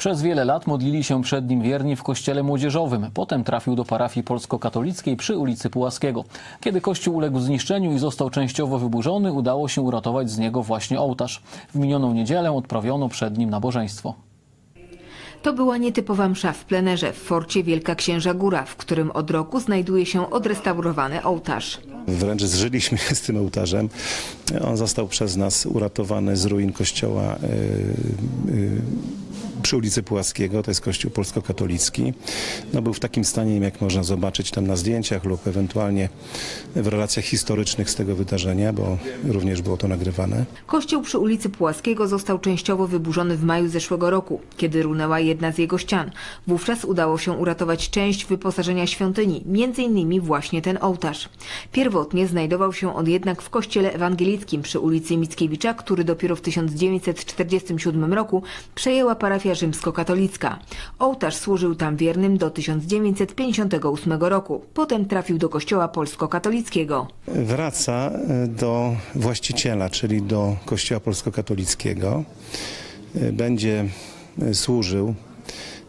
Przez wiele lat modlili się przed nim wierni w kościele młodzieżowym. Potem trafił do parafii polsko-katolickiej przy ulicy Pułaskiego. Kiedy kościół uległ zniszczeniu i został częściowo wyburzony, udało się uratować z niego właśnie ołtarz. W minioną niedzielę odprawiono przed nim nabożeństwo. To była nietypowa msza w plenerze w forcie Wielka Księża Góra, w którym od roku znajduje się odrestaurowany ołtarz. Wręcz zżyliśmy się z tym ołtarzem. On został przez nas uratowany z ruin kościoła y, y, przy ulicy Pułaskiego, to jest kościół polsko-katolicki. No, był w takim stanie, jak można zobaczyć tam na zdjęciach lub ewentualnie w relacjach historycznych z tego wydarzenia, bo również było to nagrywane. Kościół przy ulicy Pułaskiego został częściowo wyburzony w maju zeszłego roku, kiedy runęła jedna z jego ścian. Wówczas udało się uratować część wyposażenia świątyni, innymi właśnie ten ołtarz. Pierwotnie znajdował się on jednak w kościele ewangelickim przy ulicy Mickiewicza, który dopiero w 1947 roku przejęła parafia rzymskokatolicka. Ołtarz służył tam wiernym do 1958 roku. Potem trafił do kościoła polsko-katolickiego. Wraca e, do właściciela, czyli do kościoła polsko-katolickiego. E, Będzie służył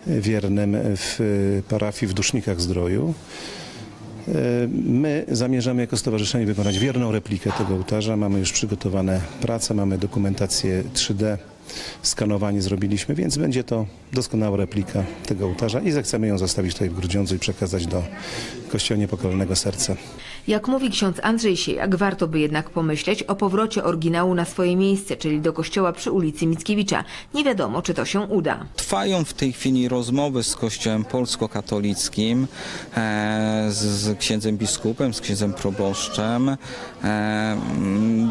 wiernym w parafii w Dusznikach Zdroju. My zamierzamy jako stowarzyszenie wykonać wierną replikę tego ołtarza. Mamy już przygotowane prace, mamy dokumentację 3D, skanowanie zrobiliśmy, więc będzie to doskonała replika tego ołtarza i zechcemy ją zostawić tutaj w Grudziądzu i przekazać do Kościoła Niepokolonego Serca. Jak mówi ksiądz Andrzej Siejak, warto by jednak pomyśleć o powrocie oryginału na swoje miejsce, czyli do kościoła przy ulicy Mickiewicza. Nie wiadomo, czy to się uda. Trwają w tej chwili rozmowy z Kościołem polsko-katolickim, e, z, księdzem biskupem, z księdzem proboszczem, e,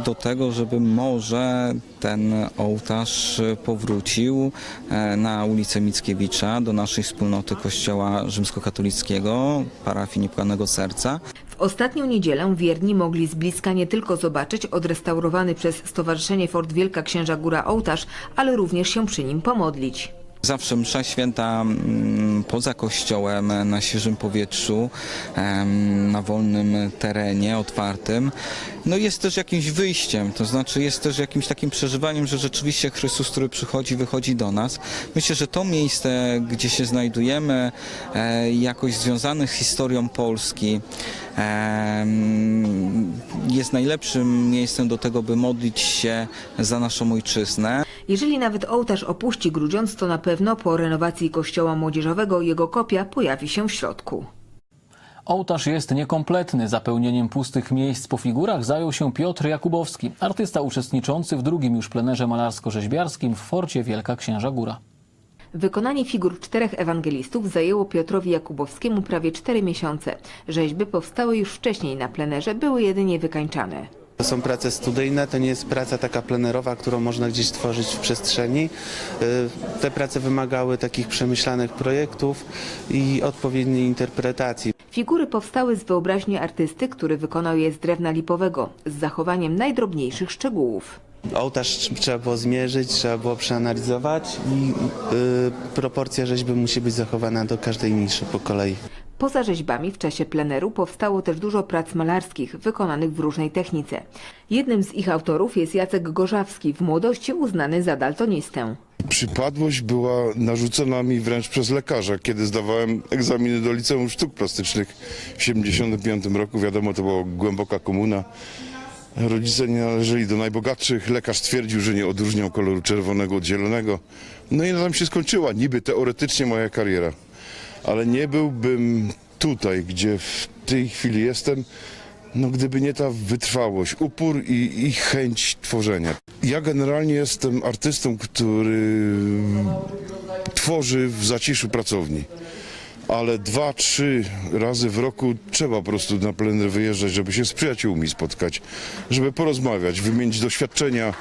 do tego, żeby może ten ołtarz powrócił e, na ulicę Mickiewicza do naszej wspólnoty Kościoła rzymskokatolickiego, parafii Niepokalanego Serca. W ostatnią niedzielę wierni mogli z bliska nie tylko zobaczyć odrestaurowany przez Stowarzyszenie Fort Wielka Księża Góra ołtarz, ale również się przy nim pomodlić. Zawsze msza święta mm, poza kościołem, na świeżym powietrzu, na wolnym terenie, otwartym, no jest też jakimś wyjściem, to znaczy jest też jakimś takim przeżywaniem, że rzeczywiście Chrystus, który przychodzi, wychodzi do nas. Myślę, że to miejsce, gdzie się znajdujemy, e, jakoś związane z historią Polski, jest najlepszym miejscem do tego, by modlić się za naszą ojczyznę. Jeżeli nawet ołtarz opuści Grudziądz, to na pewno po renowacji kościoła młodzieżowego jego kopia pojawi się w środku. Ołtarz jest niekompletny. Zapełnieniem pustych miejsc po figurach zajął się Piotr Jakubowski, artysta uczestniczący w drugim już plenerze malarsko-rzeźbiarskim w forcie Wielka Księża Góra. Wykonanie figur czterech ewangelistów zajęło Piotrowi Jakubowskiemu prawie cztery miesiące. Rzeźby powstały już wcześniej na plenerze, były jedynie wykańczane. To są prace studyjne, to nie jest praca taka plenerowa, którą można gdzieś tworzyć w przestrzeni. Y, Te prace wymagały takich przemyślanych projektów i odpowiedniej interpretacji. Figury powstały z wyobraźni artysty, który wykonał je z drewna lipowego, z zachowaniem najdrobniejszych szczegółów. Ołtarz trzeba było zmierzyć, trzeba było przeanalizować i y, proporcja rzeźby musi być zachowana do każdej niszy po kolei. Poza rzeźbami w czasie pleneru powstało też dużo prac malarskich wykonanych w różnej technice. Jednym z ich autorów jest Jacek Gorzawski, w młodości uznany za daltonistę. Przypadłość była narzucona mi wręcz przez lekarza, kiedy zdawałem egzaminy do Liceum Sztuk Plastycznych w 1975 roku. Wiadomo, to była głęboka komuna. Rodzice nie należeli do najbogatszych. Lekarz stwierdził, że nie odróżniał koloru czerwonego od zielonego. No i na tym się skończyła niby teoretycznie moja kariera. Ale nie byłbym tutaj, gdzie w tej chwili jestem, no gdyby nie ta wytrwałość, upór i, i chęć tworzenia. Ja generalnie jestem artystą, który tworzy w zaciszu pracowni. Ale dwa, trzy razy w roku trzeba po prostu na plener wyjeżdżać, żeby się z przyjaciółmi spotkać, żeby porozmawiać, wymienić doświadczenia.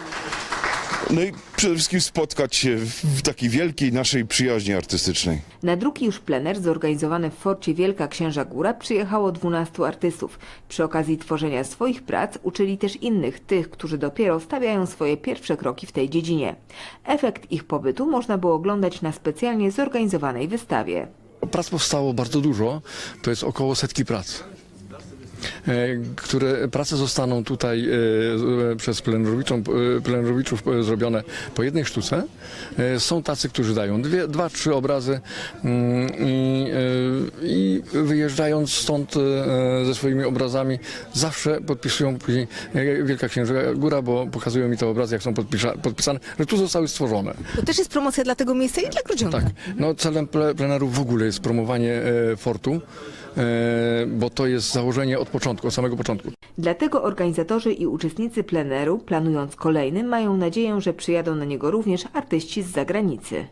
No i przede wszystkim spotkać się w takiej wielkiej naszej przyjaźni artystycznej. Na drugi już plener zorganizowany w forcie Wielka Księża Góra przyjechało 12 artystów. Przy okazji tworzenia swoich prac uczyli też innych, tych, którzy dopiero stawiają swoje pierwsze kroki w tej dziedzinie. Efekt ich pobytu można było oglądać na specjalnie zorganizowanej wystawie. Prac powstało bardzo dużo, to jest około setki prac. E, które prace zostaną tutaj e, e, przez plenerowiczów zrobione po jednej sztuce. Są tacy, którzy dają dwie, dwa, trzy obrazy mm, i, i wyjeżdżając stąd ze swoimi obrazami zawsze podpisują później Wielka Księżyca Góra, bo pokazują mi te obrazy, jak są podpisane, że tu zostały stworzone. To też jest promocja dla tego miejsca i dla Grudziądza. Tak, no celem ple- pleneru w ogóle jest promowanie fortu, bo to jest założenie od początku, od samego początku. Dlatego organizatorzy i uczestnicy pleneru, planując kolejny, mają nadzieję, że przyjadą na niego również artyści z zagranicy.